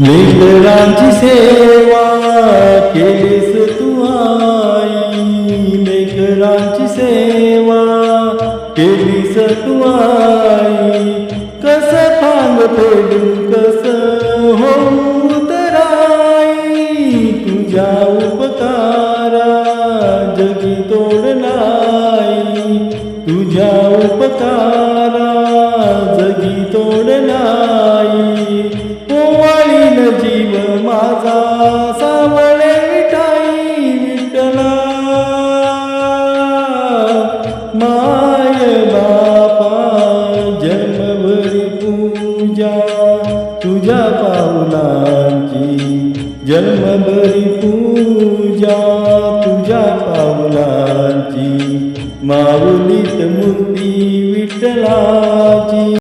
लेकरांची सेवा केलीस तू आई. लेकरांची सेवा केलीस तू आई. कस फांग फेडू कस हो तराई तुझ्या उपकारा जगी तोड नाही. तुझ्या उपकारा जगी तोड म्हणे विठाई विठ्ठला. माय बापा जन्मभरी पूजा तुझ्या पावलांची जन्मभरी पूजा तुझ्या पावलांची माऊलीत मूर्ती विठ्ठला